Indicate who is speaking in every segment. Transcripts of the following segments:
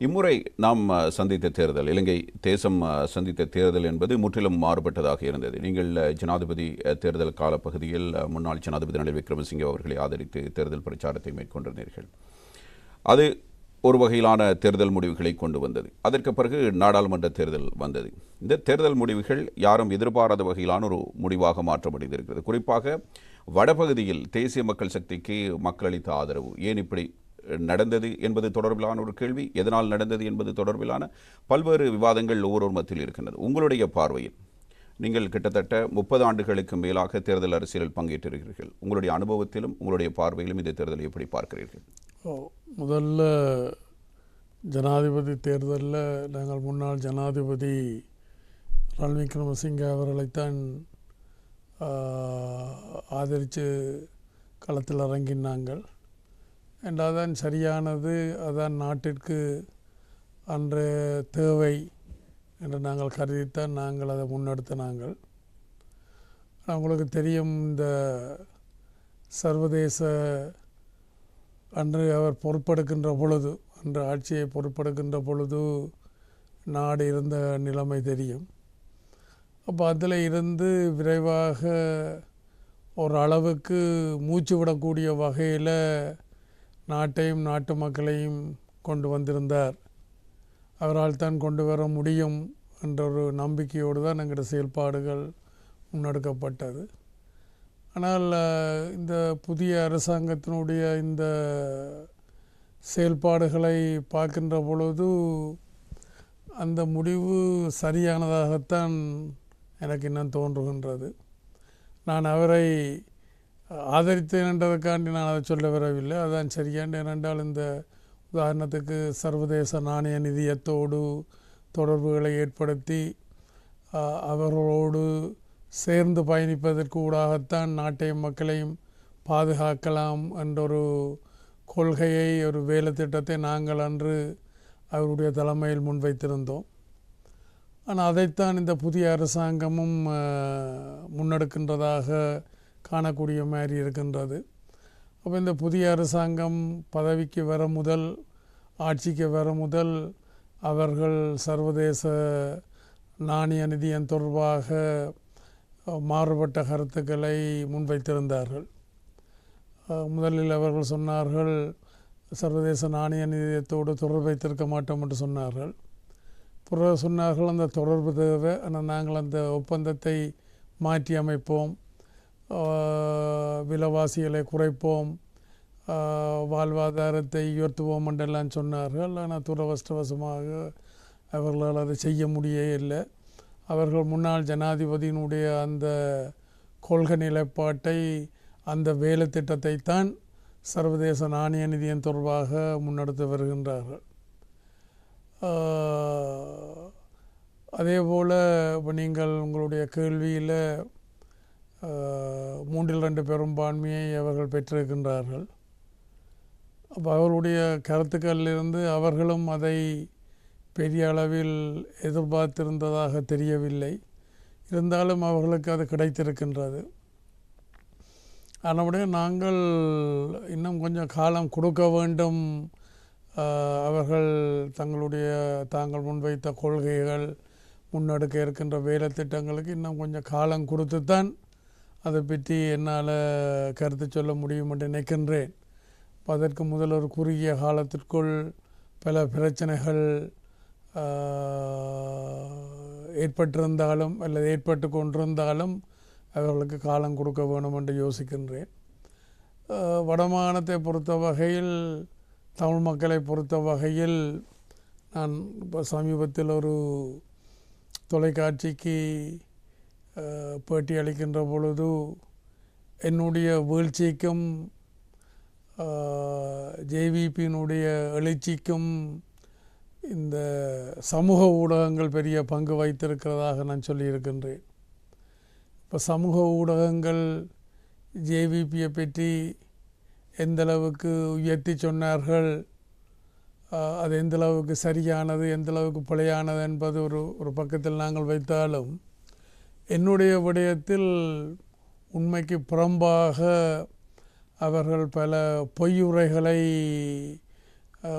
Speaker 1: இம்முறை நாம் சந்தித்த தேர்தல் இலங்கை தேசம் சந்தித்த தேர்தல் என்பது முற்றிலும் மாறுபட்டதாக இருந்தது. நீங்கள் ஜனாதிபதி அஹ், தேர்தல் காலப்பகுதியில் முன்னாள் ஜனாதிபதி ரணில் விக்ரமசிங்கே அவர்களை ஆதரித்து தேர்தல் பிரச்சாரத்தை மேற்கொண்டிருந்தீர்கள். அது ஒரு வகையிலான தேர்தல் முடிவுகளை கொண்டு வந்தது. அதற்கு பிறகு நாடாளுமன்ற தேர்தல் வந்தது. இந்த தேர்தல் முடிவுகள் யாரும் எதிர்பாராத வகையிலான ஒரு முடிவாக மாற்றமடைந்திருக்கிறது குறிப்பாக வடபகுதியில் தேசிய மக்கள் சக்திக்கு மக்கள் அளித்த ஆதரவு ஏன் இப்படி நடந்தது என்பது தொடர்பிலான ஒரு கேள்வி. எதனால் நடந்தது என்பது தொடர்பிலான பல்வேறு விவாதங்கள் ஒவ்வொரு மத்தியில் இருக்கின்றது. உங்களுடைய பார்வையில் நீங்கள் கிட்டத்தட்ட முப்பது ஆண்டுகளுக்கு மேலாக தேர்தல் அரசியலில் பங்கேற்றிருக்கிறீர்கள். உங்களுடைய அனுபவத்திலும் உங்களுடைய பார்வையிலும் இந்த தேர்தலை எப்படி பார்க்கிறீர்கள்?
Speaker 2: முதல்ல ஜனாதிபதி தேர்தலில் நாங்கள் முன்னாள் ஜனாதிபதி ரணில் விக்ரமசிங்கே அவர்களைத்தான் ஆதரித்து களத்தில் இறங்கினாங்கள். அண்ட் அதான் சரியானது அதான் நாட்டிற்கு அன்று தேவை என்று நாங்கள் கருதித்தான் நாங்கள் அதை முன்னெடுத்த நாங்கள் உங்களுக்கு தெரியும் இந்த சர்வதேச அன்று அவர் பொறுப்பெடுக்கின்ற பொழுது அன்று ஆட்சியை பொறுப்பெடுக்கின்ற பொழுது நாடு இருந்த நிலைமை தெரியும். அப்போ அதில் இருந்து விரைவாக ஒரு அளவுக்கு மூச்சு விடக்கூடிய வகையில் நாட்டையும் நாட்டு மக்களையும் கொண்டு வந்திருந்தார். அவரால் தான் கொண்டு வர முடியும் என்ற ஒரு நம்பிக்கையோடு தான் எங்களோட செயல்பாடுகள் முன்னெடுக்கப்பட்டது. ஆனால் இந்த புதிய அரசாங்கத்தினுடைய இந்த செயல்பாடுகளை பார்க்கின்ற பொழுது அந்த முடிவு சரியானதாகத்தான் எனக்கு இன்னும் தோன்றுகின்றது. நான் அவரை ஆதரித்தேன் என்றதுக்காண்டி நான் அதை சொல்ல வரவில்லை. அதான் சரியாண்டு ஏனென்றால் இந்த உதாரணத்துக்கு சர்வதேச நாணய நிதியத்தோடு தொடர்புகளை ஏற்படுத்தி அவர்களோடு சேர்ந்து பயணிப்பதற்கு ஊடாகத்தான் நாட்டையும் மக்களையும் பாதுகாக்கலாம் என்றொரு கொள்கையை ஒரு வேலை திட்டத்தை நாங்கள் அன்று அவருடைய தலைமையில் முன்வைத்திருந்தோம். ஆனால் அதைத்தான் இந்த புதிய அரசாங்கமும் முன்னெடுக்கின்றதாக காணக்கூடிய மாதிரி இருக்கின்றது. அப்போ இந்த புதிய அரசாங்கம் பதவிக்கு வர முதல் ஆட்சிக்கு வர முதல் அவர்கள் சர்வதேச நாணய நிதியம் தொடர்பாக மாறுபட்ட கருத்துக்களை முன்வைத்திருந்தார்கள். முதலில் அவர்கள் சொன்னார்கள் சர்வதேச நாணய நிதியத்தோடு தொடர்பு வைத்திருக்க மாட்டோம் என்று சொன்னார்கள். பிறகு சொன்னார்கள் அந்த தொடர்பு தேவை ஆனால் நாங்கள் அந்த ஒப்பந்தத்தை மாற்றி அமைப்போம். விலைவாசிகளை குறைப்போம். வாழ்வாதாரத்தை உயர்த்துவோம் என்றெல்லாம் சொன்னார்கள். ஆனால் துரவஷ்டவசமாக அவர்களால் அதை செய்ய முடியவில்லை அவர்கள் முன்னாள் ஜனாதிபதியினுடைய அந்த கொள்கை நிலைப்பாட்டை அந்த வேலை திட்டத்தை தான் சர்வதேச நாணய நிதியம் தொடர்பாக முன்னெடுத்து வருகின்றார்கள். அதே போல் இப்போ நீங்கள் உங்களுடைய கேள்வியில் மூன்றில் ரெண்டு பெரும்பான்மையை அவர்கள் பெற்றிருக்கின்றார்கள். அப்போ அவர்களுடைய கருத்துக்களிலிருந்து அவர்களும் அதை பெரிய அளவில் எதிர்பார்த்திருந்ததாக தெரியவில்லை. இருந்தாலும் அவர்களுக்கு அது கிடைத்திருக்கின்றது. அதனுடைய நாங்கள் இன்னும் கொஞ்சம் காலம் கொடுக்க வேண்டும். அவர்கள் தங்களுடைய தாங்கள் முன்வைத்த கொள்கைகள் முன்னெடுக்க இருக்கின்ற வேலை திட்டங்களுக்கு இன்னும் கொஞ்சம் காலம் கொடுத்துத்தான் அதை பற்றி என்னால் கருத்து சொல்ல முடியும் என்று நினைக்கின்றேன். அதற்கு முதல் ஒரு குறுகிய காலத்திற்குள் பல பிரச்சனைகள் ஏற்பட்டிருந்தாலும் அல்லது ஏற்பட்டு கொண்டிருந்தாலும் அவர்களுக்கு காலம் கொடுக்க வேணும் என்று யோசிக்கின்றேன். வடமாகாணத்தை பொறுத்த வகையில் தமிழ் மக்களை பொறுத்த வகையில் நான் இப்போ சமீபத்தில் ஒரு தொலைக்காட்சிக்கு பேட்டி அளிக்கின்ற பொழுது என்னுடைய வீழ்ச்சிக்கும் ஜேவிபியினுடைய எழுச்சிக்கும் இந்த சமூக ஊடகங்கள் பெரிய பங்கு வைத்திருக்கிறதாக நான் சொல்லியிருக்கின்றேன். இப்போ சமூக ஊடகங்கள் ஜேவிபியை பற்றி எந்தளவுக்கு உயர்த்தி சொன்னார்கள் அது எந்தளவுக்கு சரியானது எந்தளவுக்கு பிழையானது என்பது ஒரு ஒரு பக்கத்தில் நாங்கள் வைத்தாலும் என்னுடைய விடயத்தில் உண்மைக்கு புறம்பாக அவர்கள் பல பொய்யுரைகளை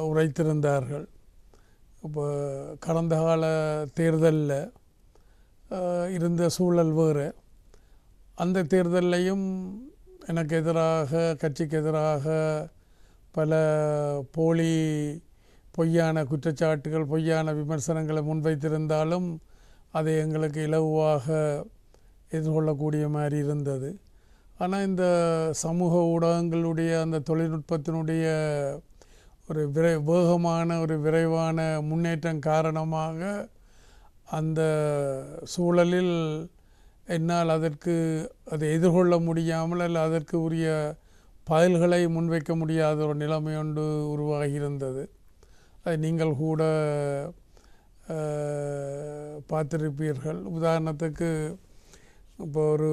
Speaker 2: உரைத்திருந்தார்கள். இப்போ கடந்த கால தேர்தலில் இருந்த சூழல் வேறு. அந்த தேர்தல்லையும் எனக்கு எதிராக கட்சிக்கு எதிராக பல போலி பொய்யான குற்றச்சாட்டுகள் பொய்யான விமர்சனங்களை முன்வைத்திருந்தாலும் அதை எங்களுக்கு இலகுவாக எதிர்கொள்ளக்கூடிய மாதிரி இருந்தது. ஆனால் இந்த சமூக ஊடகங்களுடைய அந்த தொழில்நுட்பத்தினுடைய ஒரு விரை வேகமான ஒரு விரைவான முன்னேற்றம் காரணமாக அந்த சூழலில் என்னால் அதற்கு அதை எதிர்கொள்ள முடியாமல் அல்ல அதற்கு உரிய பதில்களை முன்வைக்க முடியாத ஒரு நிலைமை ஒன்று உருவாகியிருந்தது. அதை நீங்கள் கூட பார்த்திருப்பீர்கள். உதாரணத்துக்கு இப்போ ஒரு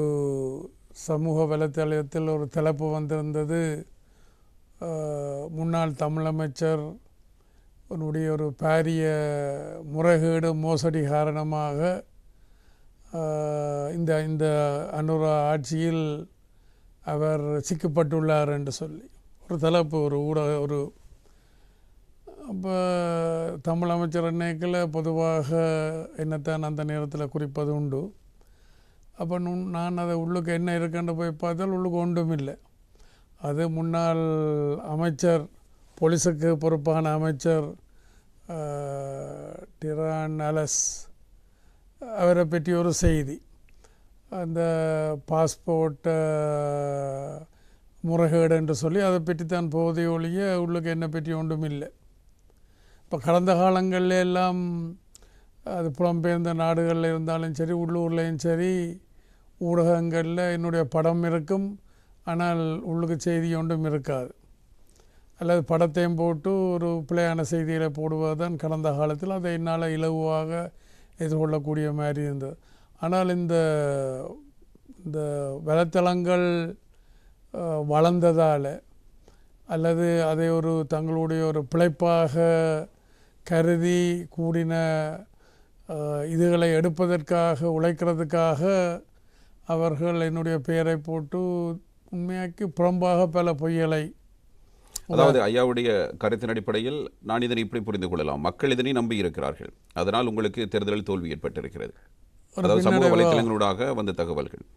Speaker 2: சமூக வலைத்தளத்தில் ஒரு தலைப்பு வந்திருந்தது. முன்னாள் தமிழமைச்சர் உன்னுடைய ஒரு பாரிய முறைகேடு மோசடி காரணமாக இந்த இந்த அனுரா ஆட்சியில் அவர் சிக்கப்பட்டுள்ளார் என்று சொல்லி. ஒரு தலைப்பு ஒரு ஊடக ஒரு அப்போ தமிழ் அமைச்சர் அன்னைக்கில் பொதுவாக என்னத்தான் அந்த நேரத்தில் குறிப்பது உண்டு. அப்போ நு நான் அதை உள்ளுக்கு என்ன இருக்குன்னு போய் பார்த்தால் உள்ளுக்கு ஒன்றும் இல்லை. அது முன்னாள் அமைச்சர் போலீஸுக்கு பொறுப்பான அமைச்சர் டிரான் அலஸ் அவரை பற்றி ஒரு செய்தி. அந்த பாஸ்போர்ட்டை முறைகேடு என்று சொல்லி அதை பற்றி தான் போதை ஒழிய உள்ளுக்கு என்னை பற்றி ஒன்றும் இல்லை. இப்போ கடந்த காலங்களில் எல்லாம் அது புலம்பெயர்ந்த நாடுகளில் இருந்தாலும் சரி உள்ளூர்லேயும் சரி ஊடகங்களில் என்னுடைய படம் இருக்கும். ஆனால் உள்ளுக்கு செய்தி ஒன்றும் இருக்காது. அல்லது படத்தையும் போட்டு ஒரு பிழையான செய்திகளை போடுவது தான் கடந்த காலத்தில். அதை என்னால் இலகுவாக எதிர்கொள்ளக்கூடிய மாதிரி இருந்தது. ஆனால் இந்த இந்த வலைத்தளங்கள் வளர்ந்ததால் அல்லது அதை ஒரு தங்களுடைய ஒரு பிழைப்பாக கருதி கூடின இதுகளை எடுப்பதற்காக உழைக்கிறதுக்காக அவர்கள் என்னுடைய பெயரை போட்டு உண்மையாக்கி புறம்பாக பல பொய்களை
Speaker 1: அதாவது ஐயாவுடைய கருத்தின் அடிப்படையில் நான் இதனை இப்படி புரிந்து கொள்ளலாம். மக்கள் இதனை நம்பி இருக்கிறார்கள். அதனால் உங்களுக்கு தேர்தலில் தோல்வி ஏற்பட்டிருக்கிறது. அதாவது சமூக வலைத்தளங்களூடாக வந்த தகவல்கள்.